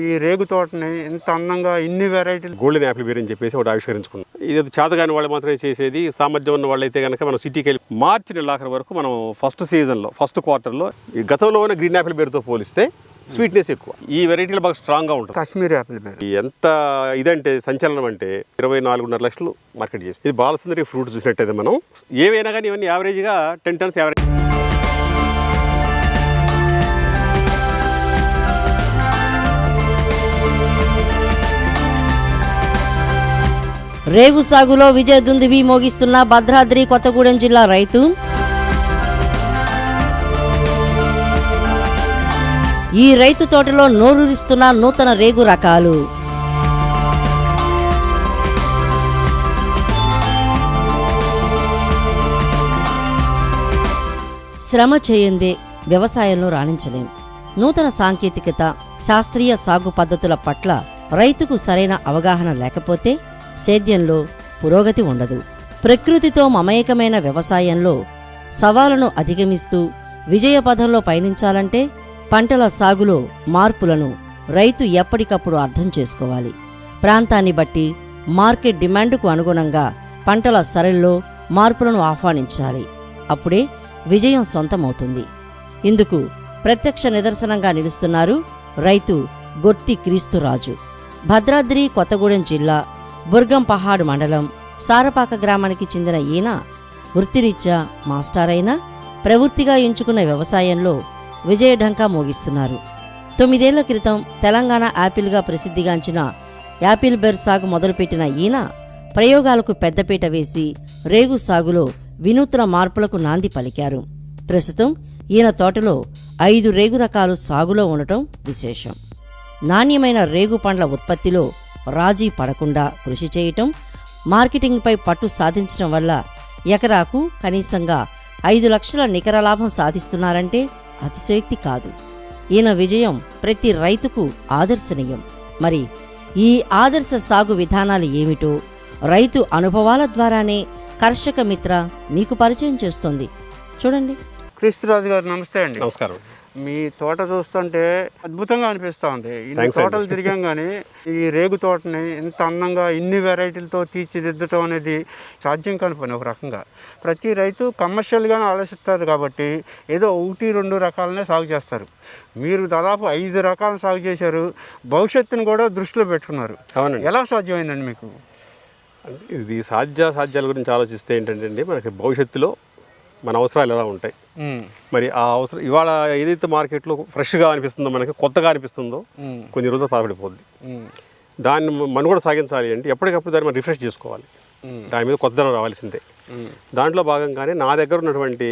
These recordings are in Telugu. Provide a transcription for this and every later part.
ఈ రేగు తోటని ఇంత అందంగా ఇన్ని వెరైటీలు గోల్డెన్ యాపిల్ బేర్ అని చెప్పేసి ఒకటి ఆవిష్కరించుకున్నాం. ఇది చేతగాని వాళ్ళు మాత్రమే చేసేది సామర్థ్యం ఉన్న వాళ్ళైతే కనుక మనం సిటీకి వెళ్ళి మార్చి నెలాఖరు వరకు మనం ఫస్ట్ సీజన్లో ఫస్ట్ క్వార్టర్లో ఈ గతంలో ఉన్న గ్రీన్ యాపిల్ బేర్తో పోలిస్తే స్వీట్నెస్ ఎక్కువ. ఈ వెరైటీలు బాగా స్ట్రాంగ్గా ఉంటుంది కాశ్మీర్ యాపిల్ బేర్. ఎంత ఇదంటే సంచలనం అంటే ఇరవై నాలుగున్నర లక్షలు మార్కెట్ చేసింది. ఇది బాలసుందరి ఫ్రూట్ చూసినట్టయితే మనం ఏవైనా కానీ ఇవన్నీ యావరేజ్గా టెన్ టన్స్ యావరేజ్ రేగు సాగులో విజయ దుందువి మోగిస్తున్న భద్రాద్రి కొత్తగూడెం జిల్లా రైతు. ఈ రైతు తోటలో నోరూరిస్తున్న నూతన రేగు రకాలు. శ్రమ చేయందే వ్యవసాయంలో రాణించలేం. నూతన సాంకేతికత శాస్త్రీయ సాగు పద్ధతుల పట్ల రైతుకు సరైన అవగాహన లేకపోతే సేద్యంలో పురోగతి ఉండదు. ప్రకృతితో మమేకమైన వ్యవసాయంలో సవాలను అధిగమిస్తూ విజయపథంలో పయనించాలంటే పంటల సాగులో మార్పులను రైతు ఎప్పటికప్పుడు అర్థం చేసుకోవాలి. ప్రాంతాన్ని బట్టి మార్కెట్ డిమాండ్కు అనుగుణంగా పంటల సరళిలో మార్పులను ఆహ్వానించాలి. అప్పుడే విజయం సొంతమవుతుంది. ఇందుకు ప్రత్యక్ష నిదర్శనంగా నిలుస్తున్నారు రైతు గొర్తి క్రీస్తురాజు. భద్రాద్రి కొత్తగూడెం జిల్లా బుర్గం పహాడ్ మండలం సారపాక గ్రామానికి చెందిన ఈయన వృత్తిరీత్యా మాస్టర్ అయినా ప్రవృత్తిగా ఎంచుకున్న వ్యవసాయంలో విజయఢంకా మోగిస్తున్నారు. తొమ్మిదేళ్ళ క్రితం తెలంగాణ యాపిల్గా ప్రసిద్ధిగాంచిన యాపిల్ బెర్ సాగు మొదలుపెట్టిన ఈయన ప్రయోగాలకు పెద్దపీట వేసి రేగు సాగులో వినూత్న మార్పులకు నాంది పలికారు. ప్రస్తుతం ఈయన తోటలో ఐదు రేగు రకాలు సాగులో ఉండటం విశేషం. నాణ్యమైన రేగు పండ్ల ఉత్పత్తిలో రాజీ పడకుండా కృషి చేయటం మార్కెటింగ్పై పట్టు సాధించటం వల్ల ఎకరాకు కనీసంగా ఐదు లక్షల నికర లాభం సాధిస్తున్నారంటే అతిశయోక్తి కాదు. ఈయన విజయం ప్రతి రైతుకు ఆదర్శనీయం. మరి ఈ ఆదర్శ సాగు విధానాలు ఏమిటో రైతు అనుభవాల ద్వారానే కర్షక మిత్ర మీకు పరిచయం చేస్తోంది. చూడండి. క్రీస్తురాజు గారు నమస్తే అండి. నమస్కారం. మీ తోట చూస్తుంటే అద్భుతంగా అనిపిస్తూ ఉంది ఇన్ని. తోటలు తిరిగాం కానీ ఈ రేగు తోటని ఇంత అందంగా ఇన్ని వెరైటీలతో తీర్చిదిద్దటం అనేది సాధ్యం కాని పని ఒక రకంగా. ప్రతి రైతు కమర్షియల్గానే ఆలోచిస్తారు కాబట్టి ఏదో ఒకటి రెండు రకాలనే సాగు చేస్తారు. మీరు దాదాపు ఐదు రకాలను సాగు చేశారు భవిష్యత్తును కూడా దృష్టిలో పెట్టుకున్నారు. అవునండి. ఎలా సాధ్యమైందండి మీకు? ఇది సాధ్య సాధ్యాల గురించి ఆలోచిస్తే ఏంటంటే అండి మనకి భవిష్యత్తులో మన అవసరాలు ఎలా ఉంటాయి? మరి ఆ అవసరం ఇవాళ ఏదైతే మార్కెట్లో ఫ్రెష్గా అనిపిస్తుందో మనకి కొత్తగా అనిపిస్తుందో కొన్ని రోజులు పాపడిపోద్ది. దాన్ని మనం కూడా సాగించాలి అంటే ఎప్పటికప్పుడు దాన్ని మనం రిఫ్రెష్ చేసుకోవాలి. దాని మీద కొత్తదనం రావాల్సిందే. దాంట్లో భాగంగానే నా దగ్గర ఉన్నటువంటి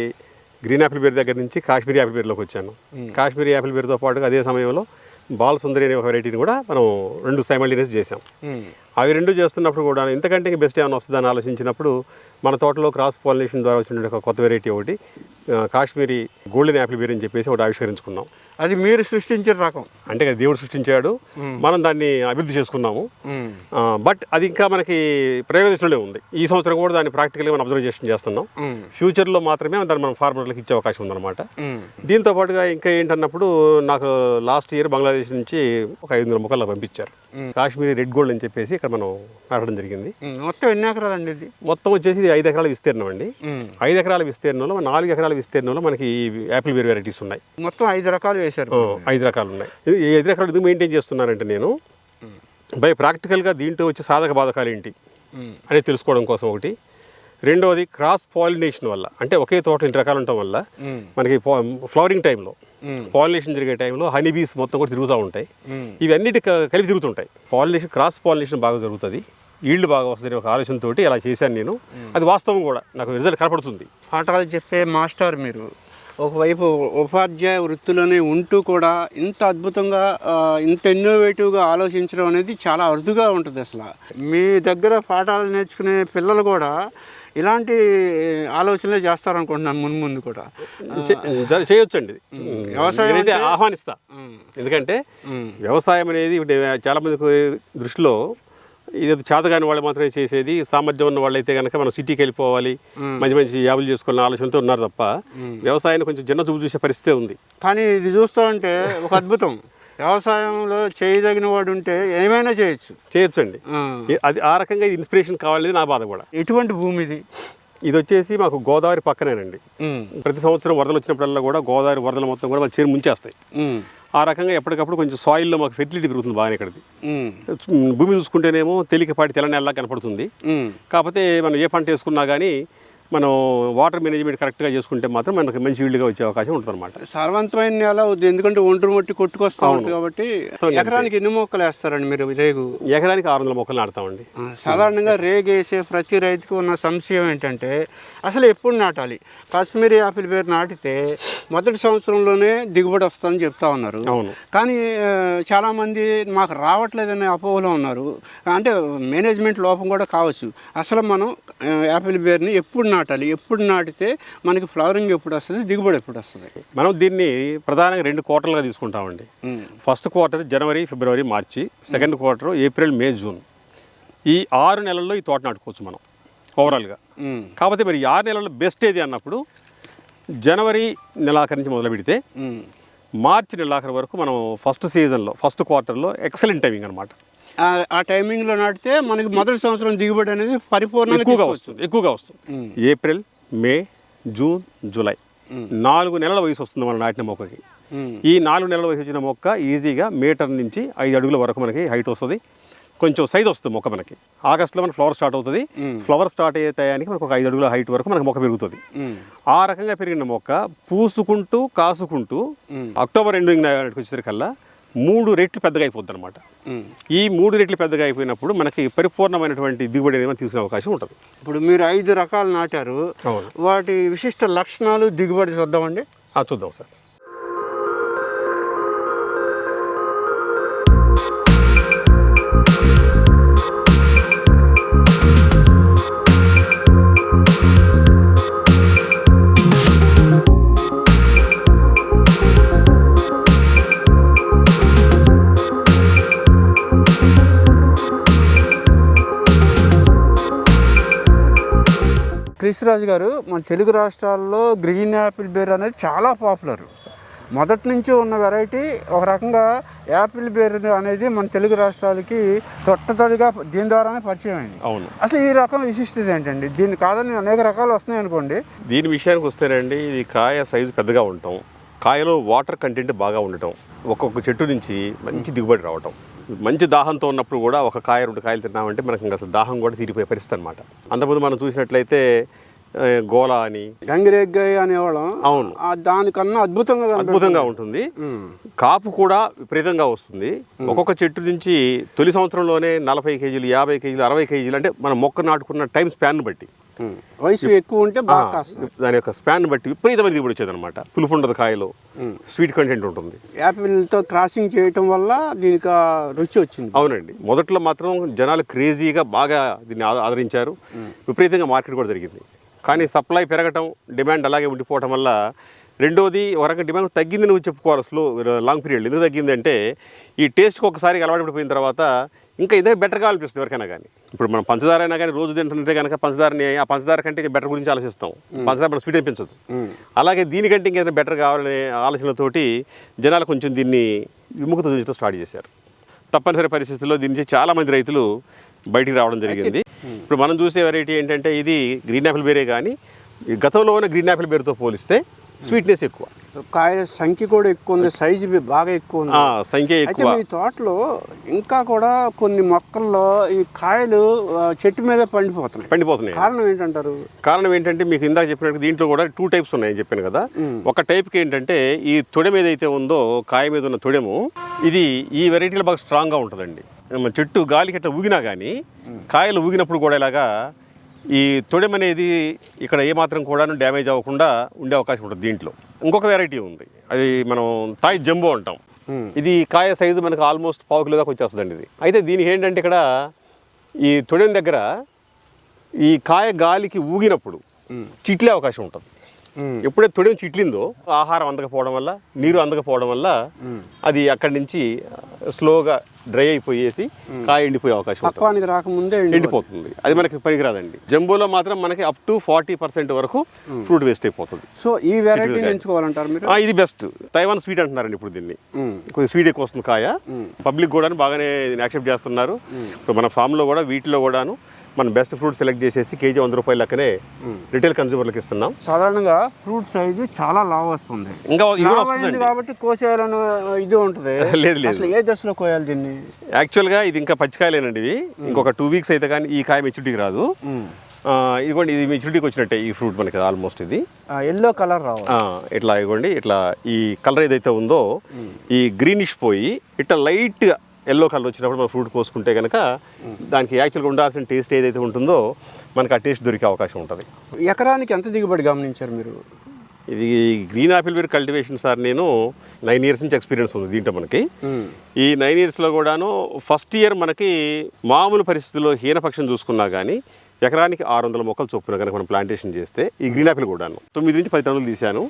గ్రీన్ యాపిల్ బేర్ దగ్గర నుంచి కాశ్మీరీ యాపిల్ బేర్లోకి వచ్చాను. కాశ్మీరీ యాపిల్ బేర్తో పాటుగా అదే సమయంలో బాల్ సుందరి అనే ఒక వెరైటీని కూడా మనం రెండు సైమల్టేనియస్ చేసాం అవి రెండు చేస్తున్నప్పుడు కూడా ఇంతకంటే ఇంకా బెస్ట్ ఏమైనా వస్తుందని ఆలోచించినప్పుడు మన తోటలో క్రాస్ పాలినేషన్ ద్వారా వచ్చిన ఒక కొత్త వెరైటీ ఒకటి కాశ్మీరీ గోల్డెన్ యాపిల్ బేర్ అని చెప్పేసి ఒకటి ఆవిష్కరించుకున్నాం. అది మీరు సృష్టించిన రకం. అంటే దేవుడు సృష్టించాడు. మనం దాన్ని అభివృద్ధి చేసుకున్నాము. బట్ అది ఇంకా మనకి ప్రయోగదశలోనే ఉంది. ఈ సంవత్సరం కూడా దాన్ని ప్రాక్టికల్గా మనం అబ్జర్వేషన్ చేస్తున్నాం. ఫ్యూచర్లో మాత్రమే దాన్ని మనం ఫార్మర్లకు ఇచ్చే అవకాశం ఉందన్నమాట. దీంతో పాటుగా ఇంకా ఏంటన్నప్పుడు నాకు లాస్ట్ ఇయర్ బంగ్లాదేశ్ నుంచి ఒక ఐదు వందల మొక్కలు పంపించారు. కాశ్మీరీ రెడ్ గోల్డ్ అని చెప్పేసి ఇక్కడ మనం నాటడం జరిగింది. మొత్తం ఎన్ని ఎకరాలండి ఇది? మొత్తం వచ్చేసి ఐదు ఎకరాల విస్తీర్ణం అండి. ఐదు ఎకరాల విస్తీర్ణంలో నాలుగు ఎకరాల విస్తీర్ణంలో మనకి ఈ యాపిల్ బేర్ వెరైటీస్ ఉన్నాయి. మొత్తం ఐదు రకాలు వేశారు ఆ, ఐదు రకాలు ఉన్నాయి ఇది ఈ ఐదు రకాలు ఎందుకు మెయింటైన్ చేస్తున్నానంటే నేను బై ప్రాక్టికల్గా దీంట్లో వచ్చే సాధక బాధకాలు ఏంటి అనేది తెలుసుకోవడం కోసం ఒకటి. రెండవది క్రాస్ పాలినేషన్ వల్ల అంటే ఒకే తోట ఇన్ని రకాలు ఉండటం వల్ల మనకి ఫ్లవరింగ్ టైంలో పాలినేషన్ జరిగే టైంలో హనీ బీస్ మొత్తం కూడా తిరుగుతూ ఉంటాయి. ఇవన్నిటి కలిపి తిరుగుతుంటాయి. పాలినేషన్ క్రాస్ పాలినేషన్ బాగా జరుగుతుంది. ఈల్డ్ బాగా వస్తుంది ఒక ఆలోచనతోటి అలా చేశాను నేను. అది వాస్తవం కూడా నాకు రిజల్ట్ కనపడుతుంది. పాఠాలు చెప్పే మాస్టర్ మీరు. ఒకవైపు ఉపాధ్యాయ వృత్తిలోనే ఉంటూ కూడా ఇంత అద్భుతంగా ఇంత ఇన్నోవేటివ్గా ఆలోచించడం అనేది చాలా అరుదుగా ఉంటుంది అసలు. మీ దగ్గర పాఠాలు నేర్చుకునే పిల్లలు కూడా ఇలాంటి ఆలోచనలే చేస్తారనుకుంటున్నాను ముందు ముందు కూడా. చేయొచ్చండి. వ్యవసాయం అంటే- ఆహ్వానిస్తా. ఎందుకంటే వ్యవసాయం అనేది చాలా మందికి దృష్టిలో ఇది చేతగాని వాళ్ళు మాత్రమే చేసేది. సామర్థ్యం ఉన్న వాళ్ళైతే కనుక మనం సిటీకి వెళ్ళిపోవాలి. మంచి మంచి యాబులు చేసుకోవాలని ఆలోచనతో ఉన్నారు తప్ప వ్యవసాయాన్ని కొంచెం జన చూపు చూసే పరిస్థితే ఉంది. కానీ ఇది చూస్తూ ఉంటే ఒక అద్భుతం. వ్యవసాయంలో చేయదగిన వాడు ఉంటే ఏమైనా చేయొచ్చు. చేయొచ్చండి. అది ఆ రకంగా ఇన్స్పిరేషన్ కావాలనేది నా బాధ కూడా. ఎటువంటి భూమి ఇది? ఇది వచ్చేసి మాకు గోదావరి పక్కనేనండి. ప్రతి సంవత్సరం వరదలు వచ్చినప్పుడల్లా కూడా గోదావరి వరదలు మొత్తం కూడా మా చేరు ముంచేస్తాయి. ఆ రకంగా ఎప్పటికప్పుడు కొంచెం సాయిల్లో మాకు ఫెర్టిలిటీ పెరుగుతుంది బాగానే ఇక్కడిది. భూమి చూసుకుంటేనేమో తేలికపాటి తెల్ల నెలలా కనపడుతుంది. కాకపోతే మనం ఏ పంట వేసుకున్నా కానీ మనం వాటర్ మేనేజ్మెంట్ కరెక్ట్గా చేసుకుంటే మాత్రం మనకు మంచి వీళ్ళుగా వచ్చే అవకాశం ఉంటుంది అనమాట సారవంతమైన నేల అవుద్ది. ఎందుకంటే ఒంటరి మట్టి కొట్టుకొస్తా ఉంటుంది కాబట్టి ఎకరానికి ఎన్ని మొక్కలు వేస్తారండి మీరు రేగు? ఎకరానికి ఆరు వందల మొక్కలు నాటుతామండి. సాధారణంగా రేగు వేసే ప్రతి రైతుకు ఉన్న సంశయం ఏంటంటే అసలు ఎప్పుడు నాటాలి? కాశ్మీరీ యాపిల్ పేరు నాటితే మొదటి సంవత్సరంలోనే దిగుబడి వస్తుందని చెప్తా ఉన్నారు. అవును. కానీ చాలామంది మాకు రావట్లేదనే అపోహలో ఉన్నారు. అంటే మేనేజ్మెంట్ లోపం కూడా కావచ్చు. అసలు మనం యాపిల్ బేర్ని ఎప్పుడు నాటాలి ఎప్పుడు నాటితే మనకి ఫ్లవరింగ్ ఎప్పుడు వస్తుంది దిగుబడి ఎప్పుడు వస్తుంది? మనం దీన్ని ప్రధానంగా రెండు క్వార్టర్లుగా తీసుకుంటామండి. ఫస్ట్ క్వార్టర్ జనవరి ఫిబ్రవరి మార్చి second quarter April May June. ఈ ఆరు నెలల్లో ఈ తోట నాటుకోవచ్చు మనం ఓవరాల్గా. కాకపోతే మరి ఆరు నెలల్లో బెస్ట్ ఏది అన్నప్పుడు జనవరి నెలాఖరు నుంచి మొదలు పెడితే. మార్చి నెలాఖరు వరకు మనం ఫస్ట్ సీజన్లో ఫస్ట్ క్వార్టర్లో ఎక్సలెంట్ టైమింగ్ అనమాట ఆ- టైమింగ్లో నాటితే మనకి మొదటి సంవత్సరం దిగుబడి అనేది పరిపూర్ణంగా ఎక్కువగా. వస్తుంది ఎక్కువగా వస్తుంది. April May June July. నాలుగు నెలల వయసు వస్తుంది మనం నాటిన మొక్కకి. ఈ నాలుగు నెలల వయసు వచ్చిన మొక్క ఈజీగా మీటర్ నుంచి ఐదు అడుగుల వరకు మనకి హైట్ వస్తుంది. కొంచెం సైజ్ వస్తుంది మొక్క మనకి. ఆగస్టులో మనకి ఫ్లవర్ స్టార్ట్ అవుతుంది. ఫ్లవర్ స్టార్ట్ అయ్యే టయానికి మనకు ఒక ఐదు అడుగుల హైట్ వరకు మనకి మొక్క పెరుగుతుంది. ఆ రకంగా పెరిగిన మొక్క పూసుకుంటూ కాసుకుంటూ అక్టోబర్ ఎండింగ్ వచ్చేసరికల్లా మూడు రెట్లు పెద్దగా అయిపోద్ది అనమాట. ఈ మూడు రెట్లు పెద్దగా అయిపోయినప్పుడు మనకి పరిపూర్ణమైనటువంటి దిగుబడి అనేది మనం తీసుకునే అవకాశం ఉంటుంది. ఇప్పుడు మీరు ఐదు రకాలు నాటారు. అవును. వాటి విశిష్ట లక్షణాలు దిగుబడి చూద్దామండి. ఆ, చూద్దాం సార్. క్రిస్రాజు గారు మన తెలుగు రాష్ట్రాల్లో గ్రీన్ యాపిల్ బేర్ అనేది చాలా పాపులర్. మొదటి నుంచి ఉన్న వెరైటీ ఒక రకంగా యాపిల్ బేర్ అనేది మన తెలుగు రాష్ట్రాలకి తొట్టతొడిగా దీని ద్వారానే పరిచయం అయింది. అవును. అసలు ఈ రకం విశిష్టత ఏంటండి? దీన్ని కాదని అనేక రకాలు వస్తున్నాయి అనుకోండి. దీని విషయానికి వస్తేనండి ఇది కాయ సైజు పెద్దగా ఉండటం కాయలో వాటర్ కంటెంట్ బాగా ఉండటం ఒక్కొక్క చెట్టు నుంచి మంచి దిగుబడి రావటం. మంచి దాహంతో ఉన్నప్పుడు కూడా ఒక కాయ రెండు కాయలు తిన్నామంటే మనకి ఇంకా అసలు దాహం కూడా తీరిపోయే పరిస్థితి అనమాట అంతకుముందు మనం చూసినట్లయితే గోలా అని. గంగిరెగ్గాయ అనేవాళ్ళం అవును. దానికన్నా అద్భుతంగా. అద్భుతంగా ఉంటుంది. కాపు కూడా విపరీతంగా వస్తుంది. ఒక్కొక్క చెట్టు నుంచి తొలి సంవత్సరంలోనే నలభై కేజీలు యాభై కేజీలు అరవై కేజీలు అంటే మనం మొక్క నాటుకున్న టైం స్పాన్ బట్టి. వయసు ఎక్కువ ఉంటే దాని యొక్క స్పాన్ బట్టి విపరీతమైన దిగుబడి వచ్చేది అనమాట పులుపు ఉండదు కాయలో స్వీట్ కంటెంట్ ఉంటుంది. యాపిల్తో క్రాసింగ్ చేయటం వల్ల దీనికి రుచి వచ్చింది. అవునండి. మొదట్లో మాత్రం జనాలు క్రేజీగా బాగా దీన్ని ఆదరించారు. విపరీతంగా మార్కెట్ కూడా జరిగింది. కానీ సప్లై పెరగటం డిమాండ్ అలాగే ఉండిపోవటం వల్ల రెండోది ఒక రకంగా డిమాండ్ తగ్గింది నువ్వు చెప్పుకోవాలి స్లో లాంగ్ పీరియడ్ ఎందుకు తగ్గింది అంటే ఈ టేస్ట్కి ఒకసారి అలవాటు పడిపోయిన తర్వాత ఇంకా ఇదే బెటర్గా అనిపిస్తుంది ఎవరికైనా కానీ. ఇప్పుడు మనం పంచదార అయినా కానీ రోజు తింటుంటే కనుక పంచదారని ఆ పంచదార కంటే బెటర్ గురించి ఆలోచిస్తాం. పంచదార మన స్వీట్ అనిపించదు. అలాగే దీనికంటే ఇంకేదైనా బెటర్ కావాలనే ఆలోచనతోటి జనాలు కొంచెం దీన్ని విముఖత చూపించడం స్టార్ట్ చేశారు. తప్పనిసరి పరిస్థితుల్లో దీని నుంచి చాలా మంది రైతులు బయటికి రావడం జరిగింది. ఇప్పుడు మనం చూసే వెరైటీ ఏంటంటే ఇది గ్రీన్ యాపిల్ బేరే కానీ గతంలో ఉన్న గ్రీన్ యాపిల్ బేర్తో పోలిస్తే స్వీట్నెస్ ఎక్కువ. కాయ సంఖ్య కూడా ఎక్కువ ఉంది సైజు బాగా ఎక్కువ ఉంది. సంఖ్య ఎక్కువ. మీ తోటలో ఇంకా కూడా కొన్ని మొక్కల్లో ఈ కాయలు చెట్టు మీద పండిపోతున్నాయి. పండిపోతున్నాయి. కారణం ఏంటంటారు? కారణం ఏంటంటే మీకు ఇందాక చెప్పినట్టు దీంట్లో కూడా టూ టైప్స్ ఉన్నాయని చెప్పాను కదా. ఒక టైప్కి ఏంటంటే ఈ తొడెం ఏదైతే ఉందో కాయ మీద ఉన్న తొడెము ఇది ఈ వెరైటీలో బాగా స్ట్రాంగ్గా ఉంటుందండి. చెట్టు గాలికి అట్లా ఊగినా కానీ కాయలు ఊగినప్పుడు కూడా ఇలాగా ఈ తొడెం అనేది ఇక్కడ ఏమాత్రం కూడా డ్యామేజ్ అవ్వకుండా ఉండే అవకాశం ఉంటుంది దీంట్లో. ఇంకొక వెరైటీ ఉంది. అది మనం తాయి జంబో అంటాం. ఇది కాయ సైజు మనకు ఆల్మోస్ట్ పావు కిలో దాకా వచ్చేస్తుందండి ఇది. అయితే దీనికి ఏంటంటే ఇక్కడ ఈ తొడెం దగ్గర ఈ కాయ గాలికి ఊగినప్పుడు చిట్లే అవకాశం ఉంటుంది. ఎప్పుడైతే తొడియం చిట్లిందో ఆహారం అందకపోవడం వల్ల నీరు అందకపోవడం వల్ల అది అక్కడి నుంచి స్లోగా డ్రై అయిపోయేసి కాయ ఎండిపోయే అవకాశం పక్వానికి రాకముందే ఎండిపోతుంది. అది మనకి పనికిరాదండి. జంబోలో మాత్రం మనకి అప్ టు ఫార్టీ పర్సెంట్ వరకు ఫ్రూట్ వేస్ట్ అయిపోతుంది. సో ఈ వెరైటీని ఎంచుకోవాలంటారు మీరు? ఇది బెస్ట్ తైవాన్ స్వీట్ అంటున్నారండి ఇప్పుడు దీన్ని. కొద్దిగా స్వీట్ ఎక్కువ వస్తుంది కాయ. పబ్లిక్ కూడా బాగానే యాక్సెప్ట్ చేస్తున్నారు. ఇప్పుడు మన ఫామ్లో కూడా వీటిలో కూడాను మనం బెస్ట్ ఫ్రూట్ సెలెక్ట్ చేసేసి కేజీ వంద రూపాయల లెక్కనే రిటైల్ కన్జ్యూమర్లకు ఇస్తున్నాం. సాధారణంగా ఫ్రూట్ సైజు చాలా లావ్ వస్తుంది. ఇంకా కాబట్టి కోసేయాలని ఇది ఉంటుంది. లేదు, లేదు. ఏ దశలో కోయాలి దీన్ని? యాక్చువల్గా ఇది ఇంకా పచ్చికాయలేనండి ఇవి. ఇంకొక టూ వీక్స్ అయితే కానీ ఈ కాయ మెచ్యూరిటీకి రాదు. ఇదిగోండి ఇది మెచ్యూరిటీకి వచ్చినట్టే ఈ ఫ్రూట్ మనకి ఆల్మోస్ట్ ఇది. ఎల్లో కలర్ రావాలి. ఆ, ఇట్లా ఇవ్వండి ఇట్లా ఈ కలర్ ఏదైతే ఉందో ఈ గ్రీనిష్ పోయి ఇట్లా లైట్గా ఎల్లో కలర్ వచ్చినప్పుడు మనం ఫ్రూట్ కోసుకుంటే కనుక దానికి యాక్చువల్గా ఉండాల్సిన టేస్ట్ ఏదైతే ఉంటుందో మనకి ఆ టేస్ట్ దొరికే అవకాశం ఉంటుంది. ఎకరానికి ఎంత దిగుబడి గమనించారు మీరు? ఇది green apple where cultivation sir నేను నైన్ ఇయర్స్ నుంచి ఎక్స్పీరియన్స్ ఉంది దీంట్లో మనకి. ఈ నైన్ ఇయర్స్లో కూడాను ఫస్ట్ ఇయర్ మనకి మామూలు పరిస్థితుల్లో హీనపక్షం చూసుకున్నా కానీ ఎకరానికి ఆరు వందల మొక్కలు చొప్పున కనుక మనం ప్లాంటేషన్ చేస్తే ఈ గ్రీన్ ఆపిల్ కూడాను తొమ్మిది నుంచి పది టన్నులు తీశాను.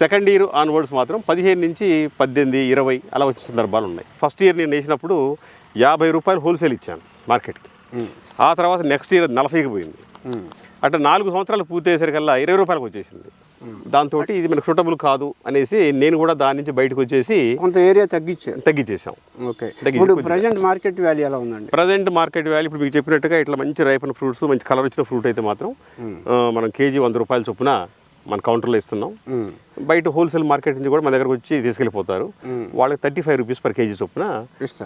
సెకండ్ ఇయర్ ఆన్వర్డ్స్ మాత్రం పదిహేను నుంచి పద్దెనిమిది ఇరవై అలా వచ్చిన సందర్భాలు ఉన్నాయి. ఫస్ట్ ఇయర్ నేను వేసినప్పుడు యాభై రూపాయలు హోల్సేల్ ఇచ్చాను మార్కెట్కి ఆ తర్వాత నెక్స్ట్ ఇయర్ నలభైకి పోయింది. అట్లా నాలుగు సంవత్సరాలు పూర్తి అయ్యేసరికల్లా ఇరవై రూపాయలకు వచ్చేసింది. దాంతో ఇది మనకు సూటబుల్ కాదు అనేసి నేను కూడా దాని నుంచి బయటకు వచ్చేసి కొంత ఏరియా తగ్గించారు తగ్గించేసాం ఓకే. తగ్గించి ఇప్పుడు. ప్రజెంట్ మార్కెట్ వాల్యూ ఎలా ఉందండి? ప్రజెంట్ మార్కెట్ వాల్యూ ఇప్పుడు మీకు చెప్పినట్టుగా ఇట్లా మంచి రైపన్ ఫ్రూట్స్ మంచి కలర్ వచ్చిన ఫ్రూట్ అయితే మాత్రం మనం కేజీ వంద రూపాయల చొప్పున మన కౌంటర్లో ఇస్తున్నాం. బయట హోల్సేల్ మార్కెట్ నుంచి కూడా మన దగ్గరకు వచ్చి తీసుకెళ్ళిపోతారు. వాళ్ళకి thirty five rupees per KG చొప్పున.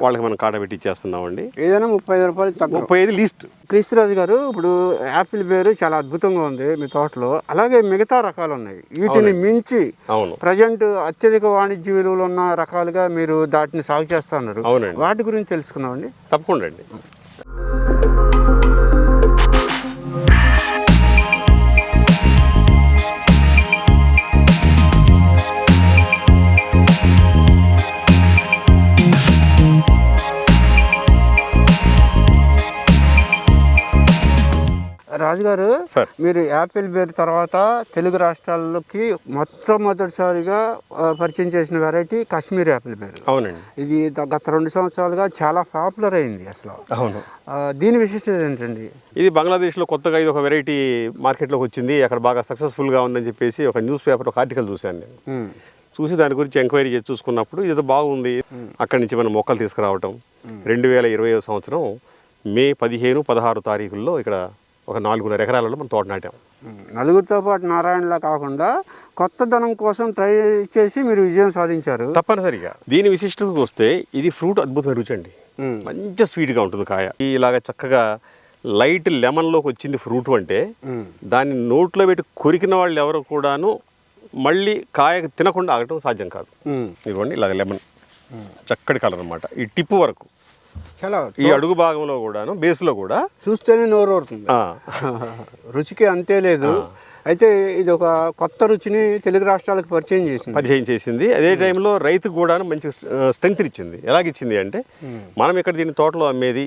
వాళ్ళకి మనం కాడ పెట్టి ఇచ్చేస్తున్నామండి. ఏదైనా ముప్పై ఐదు రూపాయలు ముప్పై ఐదు లీస్ట్ క్రీస్తురాజు గారు ఇప్పుడు యాపిల్ బేరు చాలా అద్భుతంగా ఉంది మీ తోటలో. అలాగే మిగతా రకాలు ఉన్నాయి వీటిని మించి అవును. ప్రజెంట్ అత్యధిక వాణిజ్య విలువలు ఉన్న రకాలుగా మీరు దాటిని సాగు చేస్తున్నారు. అవునండి. వాటి గురించి తెలుసుకుందామండి. తప్పకుండా అండి. రాజుగారు సార్. మీరు యాపిల్ బేర్ తర్వాత తెలుగు రాష్ట్రాల్లోకి మొట్టమొదటిసారిగా పరిచయం చేసిన వెరైటీ కాశ్మీర్ యాపిల్ బేర్. అవునండి. ఇది గత రెండు సంవత్సరాలుగా చాలా పాపులర్ అయింది అసలు. అవును. దీని విశిష్టత ఏంటండి? ఇది బంగ్లాదేశ్లో కొత్తగా ఇది ఒక వెరైటీ మార్కెట్లోకి వచ్చింది. అక్కడ బాగా సక్సెస్ఫుల్గా ఉందని చెప్పేసి ఒక న్యూస్ పేపర్ ఒక ఆర్టికల్ చూశాను నేను. చూసి దాని గురించి ఎంక్వైరీ చేసి చూసుకున్నప్పుడు ఇది బాగుంది. అక్కడి నుంచి మనం మొక్కలు తీసుకురావటం. రెండు వేల ఇరవై సంవత్సరం మే పదిహేను పదహారు తారీఖుల్లో ఇక్కడ ఒక నాలుగున్నర ఎకరాలలో మనం తోట నాటాం. నలుగురితో పాటు నారాయణలా కాకుండా కొత్త ధనం కోసం ట్రై చేసి మీరు విజయం సాధించారు. తప్పనిసరిగా. దీని విశిష్టతకు వస్తే ఇది ఫ్రూట్ అద్భుతమైన రుచి అండి. మంచి స్వీట్గా ఉంటుంది కాయ. ఇలాగ చక్కగా లైట్ లెమన్లోకి వచ్చింది ఫ్రూట్ అంటే దాన్ని నోట్లో పెట్టి కొరికిన వాళ్ళు ఎవరు కూడాను మళ్ళీ కాయ తినకుండా ఆగటం సాధ్యం కాదు. ఇదిగోండి ఇలాగ లెమన్ చక్కటి కలర్ అన్నమాట. ఈ టిప్పు వరకు. చాలా ఈ అడుగు భాగంలో కూడాను బేస్లో కూడా. చూస్తేనే నోరు ఊరుతుంది. రుచికి అంతే లేదు. అయితే ఇది ఒక కొత్త రుచిని తెలుగు రాష్ట్రాలకు పరిచయం చేసింది. పరిచయం చేసింది. అదే టైంలో రైతుకు కూడా మంచి స్ట్రెంగ్త్ ఇచ్చింది. ఎలాగిచ్చింది అంటే మనం ఇక్కడ దీని తోటలో అమ్మేది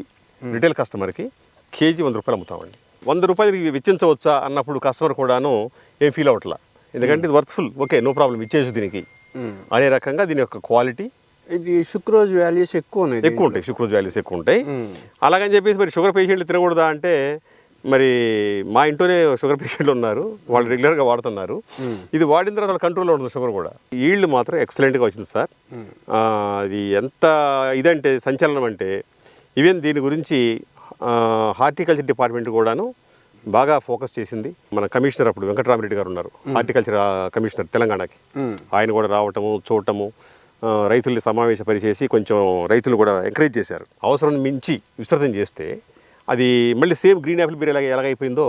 రిటైల్ కస్టమర్కి కేజీ వంద రూపాయలు అమ్ముతామండి. వంద రూపాయలకి వెచ్చించవచ్చా అన్నప్పుడు కస్టమర్ కూడాను ఏం ఫీల్ అవ్వట్లా. ఎందుకంటే ఇది వర్త్ఫుల్. ఓకే నో ప్రాబ్లం ఇచ్చేసి దీనికి. అనే రకంగా దీని యొక్క క్వాలిటీ ఇది శుక్రోజ్ వాల్యూస్ ఎక్కువ ఉన్నాయి ఎక్కువ ఉంటాయి షుక్రోజ్ వాల్యూస్ ఎక్కువ ఉంటాయి. అలాగని చెప్పేసి మరి షుగర్ పేషెంట్లు తినకూడదా అంటే మరి మా ఇంట్లోనే షుగర్ పేషెంట్లు ఉన్నారు వాళ్ళు రెగ్యులర్గా వాడుతున్నారు. ఇది వాడిన తర్వాత వాళ్ళ కంట్రోల్లో ఉంటుంది షుగర్ కూడా. ఈల్డ్ మాత్రం ఎక్సలెంట్గా వచ్చింది సార్. అది ఎంత ఇదంటే సంచలనం అంటే ఈవెన్ దీని గురించి హార్టికల్చర్ డిపార్ట్మెంట్ కూడాను బాగా ఫోకస్ చేసింది. మన కమిషనర్ అప్పుడు వెంకటరామరెడ్డి గారు ఉన్నారు హార్టికల్చర్ కమిషనర్ తెలంగాణకి. ఆయన కూడా రావటము చూడటము రైతుల్ని సమావేశపరిచేసి కొంచెం రైతులు కూడా ఎంకరేజ్ చేశారు. అవసరం మించి విస్తృతం చేస్తే అది మళ్ళీ సేమ్ గ్రీన్ యాపిల్ బీర్ ఎలాగ ఎలాగైపోయిందో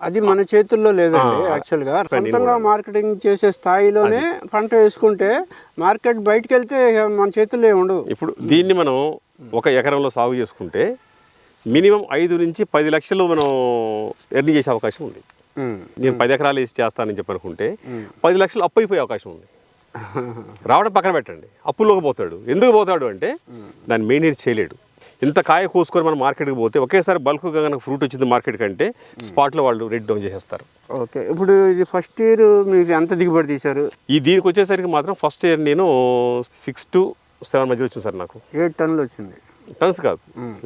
అది మన చేతుల్లో లేదండి యాక్చువల్గా సొంతంగా. మార్కెటింగ్ చేసే స్థాయిలోనే పంట వేసుకుంటే మార్కెట్ బయటకు వెళ్తే మన చేతుల్లో ఏమి ఉండదు. ఇప్పుడు దీన్ని మనం ఒక ఎకరంలో సాగు చేసుకుంటే మినిమం ఐదు నుంచి పది లక్షలు మనం ఎర్న్ చేసే అవకాశం ఉంది. నేను పది ఎకరాలు వేసి చేస్తానని చెప్పి అనుకుంటే పది లక్షలు అప్పు అయిపోయే అవకాశం ఉంది. రావడం పక్కన పెట్టండి. అప్పుల్లోకి పోతాడు. ఎందుకు పోతాడు అంటే దాన్ని మెయింటైన్ చేయలేడు. ఇంత కాయ కోసుకొని మనం మార్కెట్కి పోతే ఒకేసారి బల్క్గా కనుక ఫ్రూట్ వచ్చింది మార్కెట్ కంటే స్పాట్లో వాళ్ళు రేట్ డౌన్ చేసేస్తారు. ఓకే. ఇప్పుడు ఇది ఫస్ట్ ఇయర్ మీరు ఎంత దిగుబడి తీశారు? ఈ దీనికి వచ్చేసరికి మాత్రం ఫస్ట్ ఇయర్ నేను సిక్స్ టు సెవెన్ మధ్య వచ్చింది సార్ నాకు. ఏడు టన్నులు వచ్చింది. టన్స్ కాదు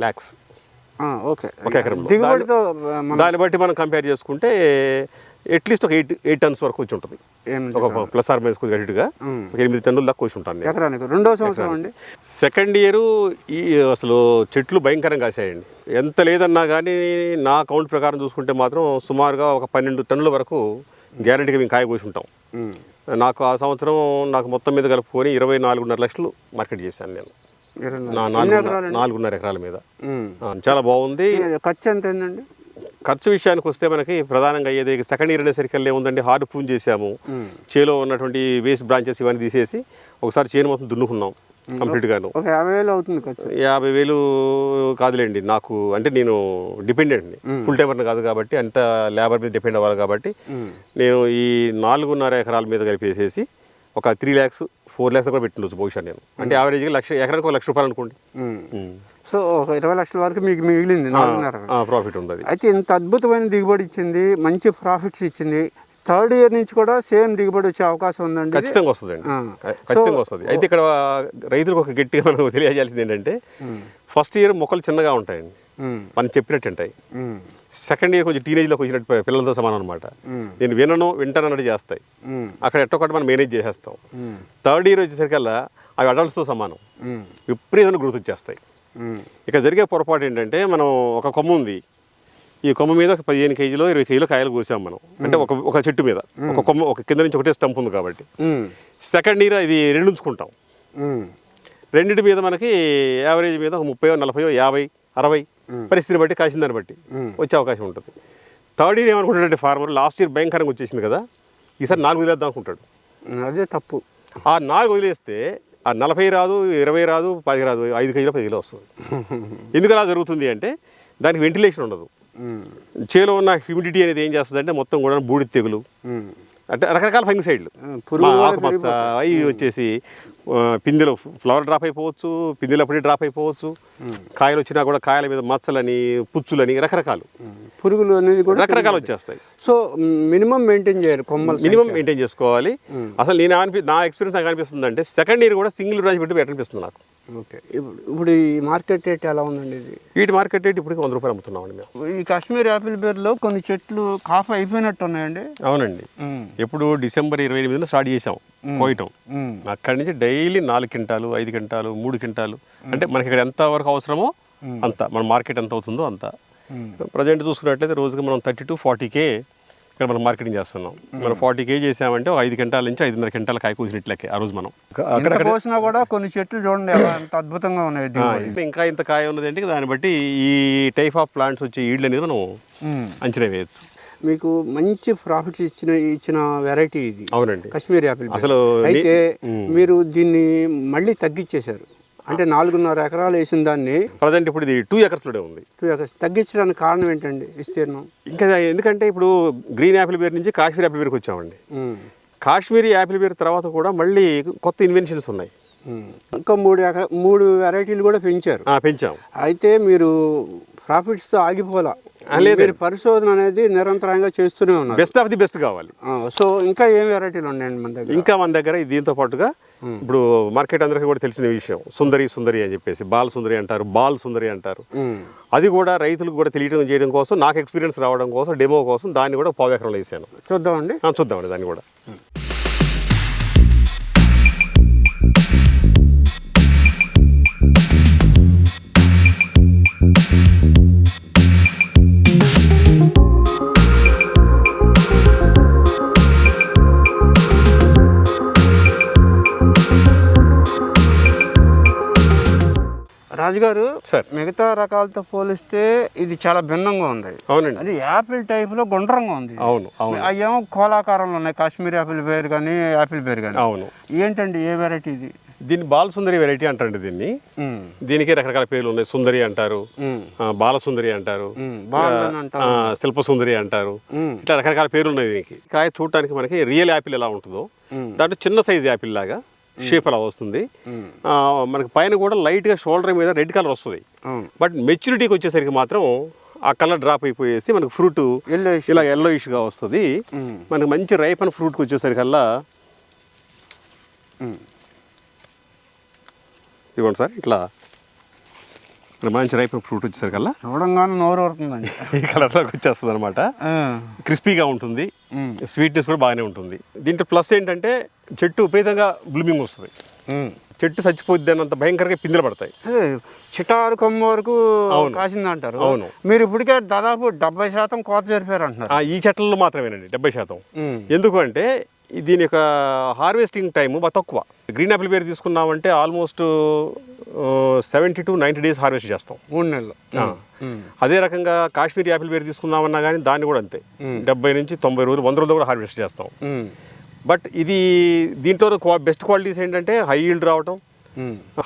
ల్యాక్స్ ఓకే. ఒక మన దాన్ని బట్టి మనం కంపేర్ చేసుకుంటే అట్లీస్ట్ ఒక ఎయిట్ ఎయిట్ టన్స్ వరకు వచ్చి ఉంటుంది. ఒక ప్లస్ ఆర్ మైనస్ కొద్దిగా ఒక ఎనిమిది టన్నుల దాకా వచ్చి ఉంటాను ఎకరానికి రెండో సంవత్సరం అండి? సెకండ్ ఇయర్ ఈ అసలు చెట్లు భయంకరంగా కాసాయండి ఎంత లేదన్నా కానీ నా కౌంట్ ప్రకారం చూసుకుంటే మాత్రం సుమారుగా ఒక పన్నెండు టన్నుల వరకు గ్యారంటీగా మేము కాయ కోసి ఉంటాం. నాకు ఆ సంవత్సరం నాకు మొత్తం మీద కలుపుకొని ఇరవై నాలుగున్నర లక్షలు మార్కెట్ చేశాను నేను. నాలుగున్నర ఎకరాల మీద. చాలా బాగుంది. ఖర్చు ఎంత ఖర్చు విషయానికి వస్తే మనకి ప్రధానంగా అయ్యేది సెకండ్ ఇయర్ అనేసరికి ఏముందండి హార్డ్ పూన్ చేసాము చేలో ఉన్నటువంటి వేస్ట్ బ్రాంచెస్ ఇవన్నీ తీసేసి ఒకసారి చేను మొత్తం దున్నుకున్నాం కంప్లీట్గాను. ఒక యాభై వేలు అవుతుంది ఖర్చు. యాభై వేలు కాదులేండి. నాకు అంటే నేను డిపెండెంట్ని ఫుల్ టైమర్ని కాదు కాబట్టి అంత లేబర్ మీద డిపెండ్ అవ్వాలి కాబట్టి నేను ఈ నాలుగున్నర ఎకరాల మీద కలిపేసేసి ఒక త్రీ ల్యాక్స్ ఫోర్ ల్యాక్స్ కూడా పెట్టిండొచ్చు బహుశా నేను. అంటే యావరేజ్గా లక్ష ఎకరానికి ఒక లక్ష రూపాయలు అనుకోండి. సో ఒక ఇరవై లక్షల వరకు మీకు మిగిలింది నాలుగున్నర ప్రాఫిట్ ఉంది అయితే ఇంత అద్భుతమైన దిగుబడి ఇచ్చింది మంచి ప్రాఫిట్స్ ఇచ్చింది థర్డ్ ఇయర్ నుంచి కూడా సేమ్ దిగుబడి వచ్చే అవకాశం ఉందండి? ఖచ్చితంగా వస్తుందండి. ఖచ్చితంగా వస్తుంది అయితే ఇక్కడ రైతులకు ఒక గట్టిగా మనం తెలియజేయాల్సింది ఏంటంటే ఫస్ట్ ఇయర్ మొక్కలు చిన్నగా ఉంటాయండి. మనం చెప్పినట్టు ఉంటాయి. సెకండ్ ఇయర్ కొంచెం టీనేజ్లోకి వచ్చినట్టు పిల్లలతో సమానం అనమాట నేను వినను వింటాను అన్నట్టు చేస్తాయి. అక్కడ ఎట్టొకటి మనం మేనేజ్ చేసేస్తాం. థర్డ్ ఇయర్ వచ్చేసరికల్లా అవి అడల్ట్స్తో సమానం ఉమ్. విపరీతమైన గ్రోత్ వచ్చేస్తాయి. ఇక్కడ జరిగే పొరపాటు ఏంటంటే మనం ఒక కొమ్మ ఉంది. ఈ కొమ్మ మీద ఒక పదిహేను కేజీలో ఇరవై కేజీలో కాయలు కోసాం మనం. అంటే ఒక ఒక చెట్టు మీద. ఒక కొమ్మ ఒక కింద నుంచి ఒకటే స్టంప్ ఉంది కాబట్టి. సెకండ్ ఇయర్ ఇది రెండు ఉంచుకుంటాం. రెండింటి మీద మనకి యావరేజ్ మీద ఒక ముప్పై నలభై యాభై అరవై పరిస్థితిని బట్టి కాసిన దాన్ని బట్టి వచ్చే అవకాశం ఉంటుంది. థర్డ్ ఇయర్ ఏమనుకుంటాడంటే ఫార్మర్ లాస్ట్ ఇయర్ భయంకరంగా వచ్చేసింది కదా. ఈసారి నాలుగు వదిలేద్దాం అనుకుంటాడు. అదే తప్పు. ఆ నాలుగు వదిలేస్తే ఆ నలభై రాదు ఇరవై రాదు పది రాదు ఐదు కేజీలో పది కిలో వస్తుంది. ఎందుకు అలా జరుగుతుంది అంటే దానికి వెంటిలేషన్ ఉండదు. చేలో ఉన్న హ్యూమిడిటీ అనేది ఏం చేస్తుంది అంటే మొత్తం కూడా బూడి తెగులు. అంటే రకరకాల ఫంగిసైడ్లు. ఆకుపచ్చ అవి వచ్చేసి పిందెలో ఫ్లవర్ డ్రాప్ అయిపోవచ్చు పిందెలు అప్పుడే డ్రాప్ అయిపోవచ్చు. కాయలు వచ్చినా కూడా కాయల మీద మచ్చలని పుచ్చులని రకరకాలు. పురుగులు అనేది కూడా రకరకాలు వచ్చేస్తాయి. సో మినిమం మెయింటైన్ చేయాలి కొమ్మలు మినిమం మెయింటైన్ చేసుకోవాలి. అసలు నేను అనిపి నా ఎక్స్పీరియన్స్ నాకు అనిపిస్తుంది అంటే సెకండ్ ఇయర్ కూడా సింగిల్ బ్రాంచ్ పెట్టి అనిపిస్తుంది నాకు. ఓకే. ఇప్పుడు ఇప్పుడు ఈ మార్కెట్ రేట్ ఎలా ఉందండి ఇది? వీటి మార్కెట్ రేట్ ఇప్పుడు వంద రూపాయలు అమ్ముతున్నామండి మేము. ఈ కాశ్మీర్ యాపిల్ బేర్లో కొన్ని చెట్లు కాఫ్ అయిపోయినట్టు ఉన్నాయండి. అవునండి. ఎప్పుడు డిసెంబర్ ఇరవై ఎనిమిదిన స్టార్ట్ చేసాం కోయటం. అక్కడి నుంచి డైలీ నాలుగు క్వింటాలు ఐదు క్వింటాలు మూడు క్వింటాలు. అంటే మనకి ఇక్కడ ఎంత వరకు అవసరమో అంత మన మార్కెట్ ఎంత అవుతుందో అంత. ప్రజెంట్ చూసుకున్నట్లయితే రోజుకి మనం థర్టీ టు ఫార్టీ కే ఇక్కడ మనం మార్కెటింగ్ చేస్తున్నాం. మనం ఫార్టీ కే చేసామంటే ఒక ఐదు గంటల నుంచి ఐదున్నర గంటల కాయ కూసినట్లకే ఆ రోజు మనం. ఎంత కోసినా కూడా కొన్ని చెట్లు చూడండి ఎంత అద్భుతంగా ఉన్నాయి. ఇంకా ఇంత కాయ ఉన్నది అంటే దాన్ని బట్టి ఈ టైప్ ఆఫ్ ప్లాంట్స్ వచ్చే ఈల్డ్ అనేది మనం. అంచనా వేయచ్చు. మీకు మంచి ప్రాఫిట్స్ ఇచ్చిన ఇచ్చిన వెరైటీ ఇది. అవునండి. కాశ్మీర్ యాపిల్. అసలు అయితే మీరు దీన్ని మళ్ళీ తగ్గించేశారు. అంటే నాలుగున్నర ఎకరాలు వేసిన దాన్ని ప్రజెంట్ ఇప్పుడు ఇది టూ ఎకర్స్లోనే ఉంది. Two acres. తగ్గించడానికి కారణం ఏంటండి విస్తీర్ణం ఇంకా ఎందుకంటే ఇప్పుడు గ్రీన్ యాపిల్ బేర్ నుంచి కాశ్మీర్ యాపిల్ బేర్కి వచ్చామండి. కాశ్మీరీ యాపిల్ బేర్ తర్వాత కూడా మళ్ళీ కొత్త ఇన్వెన్షన్స్ ఉన్నాయి. ఇంకా మూడు ఎకరా మూడు వెరైటీలు కూడా పెంచారు. పెంచాం. అయితే మీరు ప్రాఫిట్స్తో ఆగిపోలా. మీరు పరిశోధన అనేది నిరంతరంగా చేస్తూనే ఉన్నారు. బెస్ట్ ఆఫ్ ది బెస్ట్ కావాలి. సో ఇంకా ఏం వెరైటీలు ఉన్నాయండి మన దగ్గర? ఇంకా మన దగ్గర దీంతో పాటుగా ఇప్పుడు మార్కెట్ అందరికీ కూడా తెలిసిన విషయం. సుందరి సుందరి అని చెప్పేసి బాల్ సుందరి అంటారు బాల్ సుందరి అంటారు. అది కూడా రైతులకు కూడా తెలియడం చేయడం కోసం నాకు ఎక్స్పీరియన్స్ రావడం కోసం డెమో కోసం దాన్ని కూడా పావు ఎకరంలో వేసాను. చూద్దామండి. చూద్దామండి దాన్ని కూడా. రాజుగారు సార్. మిగతా రకాలతో పోలిస్తే ఇది చాలా భిన్నంగా ఉంది. అవునండి. అది యాపిల్ టైప్లో గుండ్రంగా ఉంది. అవును అవును. అవేమో కోలాకారంలో ఉన్నాయి. కాశ్మీర్ యాపిల్ బేర్ కానీ యాపిల్ బేర్ కానీ. అవును. ఏంటండి ఏ వెరైటీ ఇది? దీన్ని బాల సుందరి వెరైటీ అంటారండి దీన్ని. దీనికి రకరకాల పేర్లు ఉన్నాయి. సుందరి అంటారు. మ్మ్. ఆ, బాల సుందరి అంటారు. శిల్ప సుందరి అంటారు. ఇట్లా రకరకాల పేర్లు ఉన్నాయి దీనికి. కాయ చూడటానికి మనకి రియల్ యాపిల్ ఎలా ఉంటుందో. దాంట్లో చిన్న సైజ్ యాపిల్ లాగా. షేప్ అలా వస్తుంది మనకి పైన కూడా లైట్గా షోల్డర్ మీద రెడ్ కలర్ వస్తుంది బట్ మెచ్యూరిటీకి వచ్చేసరికి మాత్రం ఆ కలర్ డ్రాప్ అయిపోయేసి మనకు ఫ్రూట్. ఇలా ఎల్లోయిష్గా వస్తుంది. మనకి మంచి రైప్ అండ్ ఫ్రూట్కి వచ్చేసరికల్లా. ఇవ్వండి సార్ ఇట్లా మంచి రైప్ ఫ్రూట్ వచ్చేసరికల్లా చూడంగానే నోరు ఊరుతుందండి ఈ కలర్లోకి వచ్చేస్తుంది అనమాట క్రిస్పీగా ఉంటుంది. స్వీట్నెస్ కూడా బాగానే ఉంటుంది దీంట్లో ప్లస్ ఏంటంటే చెట్టు విపరీతంగా బ్లూమింగ్ వస్తుంది. చెట్టు చచ్చిపోద్ది అన్నంత భయంకరంగా పిందెలు పడతాయి చిటారు కొమ్మ వరకు. కాసింది అంటారు అవును. మీరు ఇప్పటికే దాదాపు డెబ్బై శాతం కోత జరిపారు అంటున్నారు ఈ చెట్లలో మాత్రమేనండి డెబ్బై శాతం ఉమ్. దీని యొక్క హార్వెస్టింగ్ టైం బాగా తక్కువ. గ్రీన్ యాపిల్ పేరు తీసుకున్నామంటే almost seventy to ninety days harvest చేస్తాం. మూడు నెలలు. అదే రకంగా కాశ్మీర్ యాపిల్ పేరు తీసుకుందామన్నా కానీ దాన్ని కూడా అంతే. డెబ్బై నుంచి తొంభై రోజులు వంద రోజులు కూడా హార్వెస్ట్ చేస్తాం. బట్ ఇది దీంట్లో బెస్ట్ క్వాలిటీస్ ఏంటంటే హై ఈల్డ్ రావటం.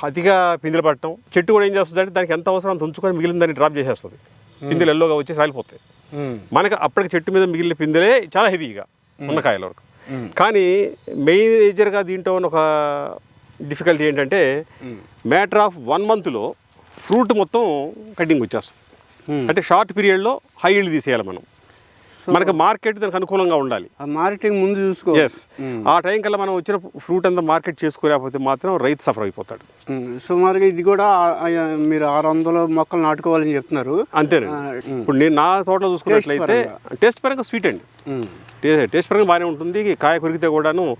అతిగా పిందెలు పడటం చెట్టు కూడా ఏం చేస్తుంది అంటే దానికి ఎంత అవసరం అంత ఉంచుకొని మిగిలిన దాన్ని డ్రాప్ చేసేస్తుంది. పిందెలు ఎల్లోగా వచ్చి సాలిపోతాయి. మనకి అప్పటికి చెట్టు మీద మిగిలిన పిందెలే చాలా హెవీగా ఉన్న కాయల వరకు. కానీ మేజర్గా దీంట్లో ఉన్న ఒక డిఫికల్టీ ఏంటంటే మ్యాటర్ ఆఫ్ వన్ మంత్లో ఫ్రూట్ మొత్తం కటింగ్ వచ్చేస్తుంది Hmm. అంటే షార్ట్ పీరియడ్లో హై ఈల్డ్ తీసేయాలి మనం మనకి మార్కెట్ దానికి అనుకూలంగా ఉండాలి. ఆ మార్కెటింగ్ ముందు చూసుకో. ఎస్ ఆ టైం కల్లా మనం వచ్చిన ఫ్రూట్ అంతా మార్కెట్ చేసుకోలేకపోతే మాత్రం రైతు సఫర్ అయిపోతాడు. సుమారుగా ఇది కూడా మీరు ఆరు వందల మొక్కలు నాటుకోవాలని చెప్తున్నారు. అంతేనండి. ఆ, ఉమ్. ఇప్పుడు నేను నా తోటలో చూసుకున్నట్లయితే టేస్ట్ పరంగా స్వీట్ అండి. టేస్ట్ పరంగా బాగానే ఉంటుంది. కాయ కొరికితే కూడాను.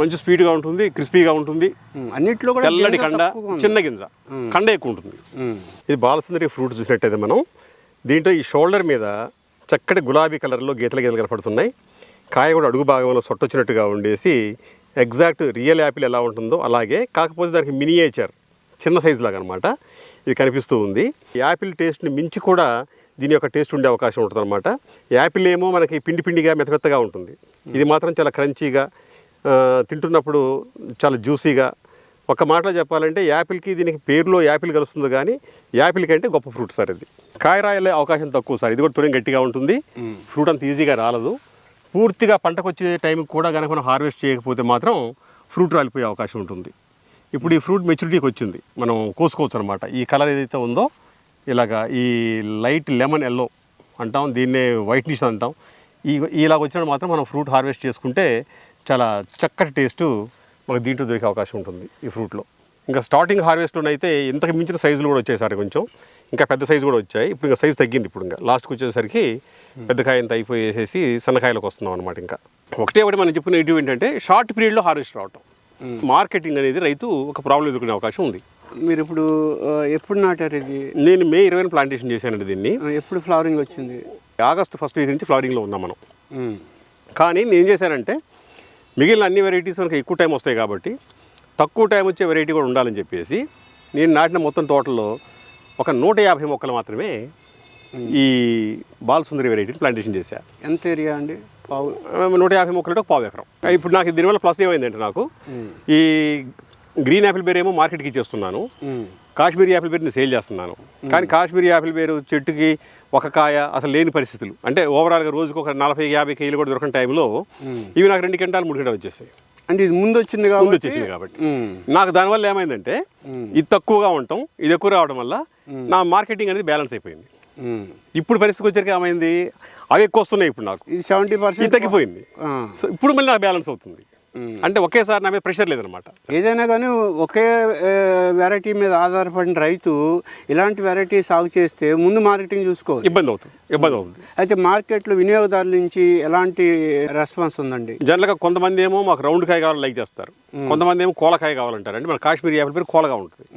మంచి స్వీట్గా ఉంటుంది క్రిస్పీగా ఉంటుంది. అన్నిట్లో కూడా తెల్లటి గింజ కండ. చిన్న గింజ. కండ ఎక్కువ ఉంటుంది. ఇది బాలసుందరి ఫ్రూట్ చూసినట్టయితే మనం దీంట్లో ఈ షోల్డర్ మీద చక్కటి గులాబీ కలర్లో గీతలు గీతలు కనపడుతున్నాయి. కాయ కూడా అడుగు భాగంలో సొట్టొచ్చినట్టుగా ఉండేసి ఎగ్జాక్ట్ రియల్ యాపిల్ ఎలా ఉంటుందో అలాగే కాకపోతే దానికి మినియేచర్ చిన్న సైజు లాగా అనమాట ఇది కనిపిస్తూ ఉంది. యాపిల్ టేస్ట్ని మించి కూడా దీని యొక్క టేస్ట్ ఉండే అవకాశం ఉంటుంది అనమాట యాపిల్ ఏమో మనకి పిండి పిండిగా మెత్తమెత్తగా ఉంటుంది. ఇది మాత్రం చాలా క్రంచీగా తింటున్నప్పుడు చాలా జ్యూసీగా. ఒక మాటలో చెప్పాలంటే యాపిల్కి దీనికి పేరులో యాపిల్ కలుస్తుంది కానీ యాపిల్ కంటే గొప్ప ఫ్రూట్ సార్ ఇది. కాయ రాయలే అవకాశం తక్కువ సార్. ఇది కూడా తొలి గట్టిగా ఉంటుంది. ఫ్రూట్ అంత ఈజీగా రాలదు. పూర్తిగా పంటకు వచ్చే టైంకి కూడా కనుక మనం హార్వెస్ట్ చేయకపోతే మాత్రం ఫ్రూట్ రాలిపోయే అవకాశం ఉంటుంది. ఇప్పుడు ఈ ఫ్రూట్ మెచ్యూరిటీకి వచ్చింది. మనం కోసుకోవచ్చు అనమాట ఈ కలర్ ఏదైతే ఉందో ఇలాగా ఈ లైట్ లెమన్ ఎల్లో అంటాం. దీన్నే వైట్ నిష్ అంటాం. ఈ ఇలాగ వచ్చినప్పుడు మాత్రం మనం ఫ్రూట్ హార్వెస్ట్ చేసుకుంటే చాలా చక్కటి టేస్ట్ మనకు దీంట్లో దొరికే అవకాశం ఉంటుంది ఈ ఫ్రూట్లో. ఇంకా స్టార్టింగ్ హార్వెస్ట్లోనైతే ఇంతకు మించిన సైజులు కూడా వచ్చాయి సార్ కొంచెం. ఇంకా పెద్ద సైజు కూడా వచ్చాయి. ఇప్పుడు ఇంకా సైజు తగ్గింది ఇప్పుడు ఇంకా. లాస్ట్కి వచ్చేసరికి పెద్ద కాయ అంత అయిపోయేసేసి సన్నకాయలకు వస్తున్నాం అనమాట ఇంకా. ఒకటే ఒకటి మనం చెప్పుకునే ఇటు ఏంటంటే షార్ట్ పీరియడ్లో హార్వెస్ట్ రావటం. మార్కెటింగ్ అనేది రైతు ఒక ప్రాబ్లం ఎదుర్కొనే అవకాశం ఉంది. మీరు ఇప్పుడు ఎప్పుడు నాటారు ఇది? నేను మే ఇరవై ప్లాంటేషన్ చేశానండి దీన్ని. ఎప్పుడు ఫ్లవరింగ్ వచ్చింది? ఆగస్ట్ ఫస్ట్ వీక్ నుంచి ఫ్లవరింగ్లో ఉన్నాం మనం. కానీ నేను ఏం చేశానంటే మిగిలిన అన్ని వెరైటీస్ మనకి ఎక్కువ టైం వస్తాయి కాబట్టి తక్కువ టైం వచ్చే వెరైటీ కూడా ఉండాలని చెప్పేసి నేను నాటిన మొత్తం తోటలో ఒక నూట యాభై మొక్కలు మాత్రమే ఈ బాలసుందరి వెరైటీని ప్లాంటేషన్ చేశా. ఎంత ఏరియా అండి? పావు నూట యాభై మొక్కలు పావు ఎకరం. ఇప్పుడు నాకు దీనివల్ల ప్లస్ ఏమైందంటే నాకు ఈ గ్రీన్ యాపిల్ బేర్ ఏమో మార్కెట్కి ఇచ్చేస్తున్నాను. కాశ్మీరీ యాపిల్ బేర్ని సేల్ చేస్తున్నాను. కానీ కాశ్మీరీ యాపిల్ బేరు చెట్టుకి ఒక కాయ అసలు లేని పరిస్థితులు. అంటే ఓవరాల్గా రోజుకు ఒక నలభై యాభై కేజీలు కూడా దొరకని టైంలో ఇవి నాకు రెండు గంటలు మూడు గంటలు వచ్చేసాయి. అంటే ఇది ముందు వచ్చింది ముందు వచ్చేసింది కాబట్టి. నాకు దానివల్ల ఏమైందంటే ఇది తక్కువగా ఉండటం ఇది ఎక్కువ రావడం వల్ల నా మార్కెటింగ్ అనేది బ్యాలెన్స్ అయిపోయింది. ఇప్పుడు పరిస్థితికి వచ్చరికి ఏమైంది? అవి ఎక్కువ వస్తున్నాయి ఇప్పుడు నాకు. ఇది సెవెంటీ పర్సెంట్ తగ్గిపోయింది. సో ఇప్పుడు మళ్ళీ నాకు బ్యాలెన్స్ అవుతుంది. అంటే ఒకేసారి నా మీద ప్రెషర్ లేదనమాట. ఏదైనా కానీ ఒకే వెరైటీ మీద ఆధారపడిన రైతు ఇలాంటి వెరైటీ సాగు చేస్తే ముందు మార్కెటింగ్ చూసుకోవాలి. ఇబ్బంది అవుతుంది ఇబ్బంది అవుతుంది. అయితే మార్కెట్లో వినియోగదారుల నుంచి ఎలాంటి రెస్పాన్స్ ఉందండి? జనరల్గా కొంతమంది ఏమో మాకు రౌండ్ కాయ కావాలని లైక్ చేస్తారు. కొంతమంది ఏమో కోలకాయ కావాలంటారు అంటే మన కాశ్మీరీ యాపిల్ పేరు కోలగా ఉంటుంది.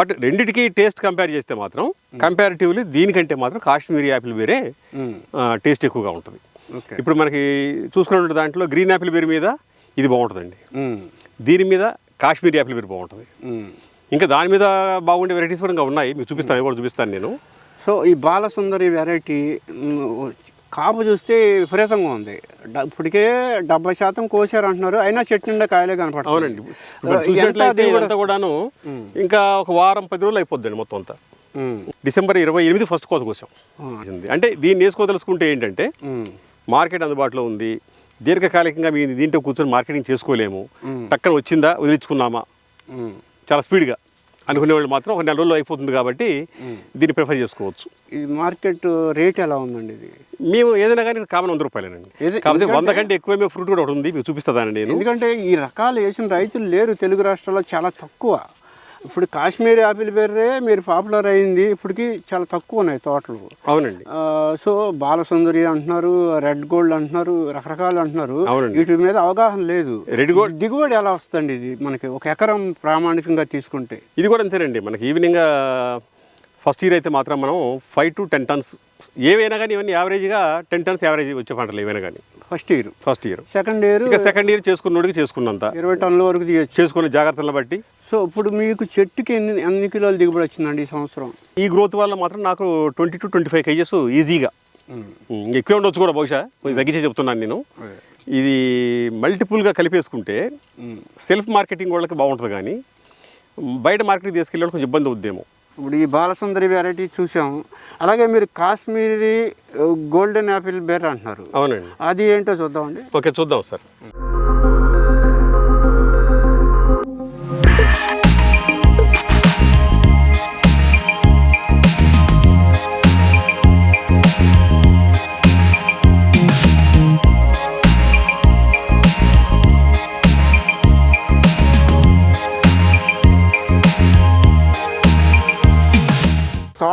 బట్ రెండిటికి టేస్ట్ కంపేర్ చేస్తే మాత్రం కంపారిటివ్లీ దీనికంటే మాత్రం కాశ్మీరీ యాపిల్ వేరే. టేస్ట్ ఎక్కువగా ఉంటుంది. ఇప్పుడు మనకి చూసుకున్న దాంట్లో గ్రీన్ యాపిల్ బేర్ మీద ఇది బాగుంటుందండి. దీని మీద కాశ్మీరీ యాపిల్ బేర్ బాగుంటుంది. ఇంకా దాని మీద బాగుండే వెరైటీస్ కూడా ఇంకా ఉన్నాయి. మీకు చూపిస్తాను కూడా చూపిస్తాను నేను. సో ఈ బాలసుందరి వెరైటీ కాపు చూస్తే విపరీతంగా ఉంది. ఇప్పటికే డెబ్బై శాతం కోసారు అంటున్నారు అయినా చెట్టు నిండా కాయలే కనపడుతుంది అవునండి. కూడాను ఇంకా ఒక వారం పది రోజులు అయిపోద్దండి మొత్తం అంతా. డిసెంబర్ ఇరవై ఎనిమిది ఫస్ట్ కోత కోసాం. అంటే దీన్ని వేసుకోదలుచుకుంటే ఏంటంటే మార్కెట్ అందుబాటులో ఉంది. దీర్ఘకాలికంగా మీ దీంట్లో కూర్చొని మార్కెటింగ్ చేసుకోలేము. టక్కన వచ్చిందా వదిలించుకున్నామా? చాలా స్పీడ్గా అనుకునే వాళ్ళు మాత్రం ఒక నెల రోజులు అయిపోతుంది కాబట్టి దీన్ని ప్రిఫర్ చేసుకోవచ్చు. ఈ మార్కెట్ రేట్ ఎలా ఉందండి ఇది? మేము ఏదైనా కానీ కామన్ వంద రూపాయలేనండి. కాకపోతే వంద కంటే ఎక్కువ ఫ్రూట్ కూడా ఒకటి ఉంది మీకు చూపిస్తానండి నేను. ఎందుకంటే ఈ రకాలు వేసిన రైతులు లేరు తెలుగు రాష్ట్రాల్లో చాలా తక్కువ. ఇప్పుడు కాశ్మీర్ యాపిల్ బెర్రే మీరు పాపులర్ అయింది ఇప్పటికి చాలా తక్కువ ఉన్నాయి తోటలు. అవునండి. సో బాలసుందరి అంటున్నారు రెడ్ గోల్డ్ అంటున్నారు రకరకాలు అంటున్నారు. వీటి మీద అవగాహన లేదు. రెడ్ గోల్డ్ దిగుబడి ఎలా వస్తుంది ఇది? మనకి ఒక ఎకరం ప్రామాణికంగా తీసుకుంటే. ఇది కూడా అంతేనండి. మనకి ఈవినింగ్ ఫస్ట్ ఇయర్ అయితే మాత్రం మనం ఫైవ్ టు టెన్ టన్స్ ఏవైనా కానీ ఇవన్నీ యావరేజ్గా టెన్ టన్స్ యావరేజ్ వచ్చే పంటలు ఏవైనా కానీ. First year. First year. Second year ఇక సెకండ్ ఇయర్ చేసుకున్నోడికి చేసుకున్నంత. ఇరవై టన్నుల వరకు తీయచ్చు. చేసుకునే జాగ్రత్తలను బట్టి. సో ఇప్పుడు మీకు చెట్టుకి ఎన్ని ఎన్ని కిలోలు దిగుబడి వచ్చిందండి ఈ సంవత్సరం? ఈ గ్రోత్ వల్ల మాత్రం నాకు twenty to twenty five KGs ఈజీగా. ఎక్కువే ఉండొచ్చు కూడా బహుశా. తగ్గించే చెప్తున్నాను నేను. ఇది మల్టిపుల్గా కలిపేసుకుంటే సెల్ఫ్ మార్కెటింగ్ వాళ్ళకి బాగుంటుంది కానీ బయట మార్కెట్కి తీసుకెళ్ళే కొంచెం ఇబ్బంది అవుద్దేమో. ఇప్పుడు ఈ బాలసుందరి వెరైటీ చూసాం. అలాగే మీరు కాశ్మీరీ గోల్డెన్ యాపిల్ బెర్రీ అంటున్నారు. అవునండి. అది ఏంటో చూద్దామండి. ఓకే చూద్దాం సార్.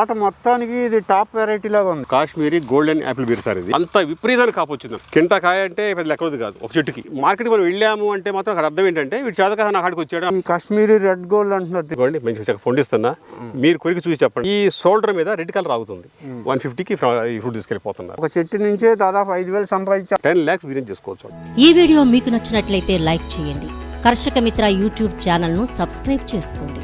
తోట మొత్తానికి ఇది టాప్ వెరైటీ లాగా ఉంది. Kashmiri golden apple ber sir ఇది. అంత విపరీతాన్ని కాపు వచ్చింది కింటా కాయ అంటే పెద్ద లెక్కది కాదు. ఒక చెట్టుకి. మార్కెట్కి మనం వెళ్ళాము అంటే మాత్రం అక్కడ అర్థం ఏంటంటే వీటి చేతకాయ నా కాడికి వచ్చాడు. ఈ కాశ్మీరీ రెడ్ గోల్డ్ అంటున్నారు చక్కగా పొండిస్తున్నా మీరు కొరికి చూసి చెప్పండి. ఈ షోల్డర్ మీద రెడ్ కలర్ ఆగుతుంది. వన్ ఫిఫ్టీకి ఈ ఫ్రూట్ తీసుకెళ్ళిపోతున్నారు. ఒక చెట్టు నుంచే దాదాపు ఐదు వేలు సంపాదించారు టెన్ ల్యాక్స్ బిజినెస్ చేసుకోవచ్చు. ఈ వీడియో మీకు నచ్చినట్లయితే లైక్ చేయండి. కర్షక మిత్ర యూట్యూబ్ ఛానల్ను సబ్స్క్రైబ్ చేసుకోండి.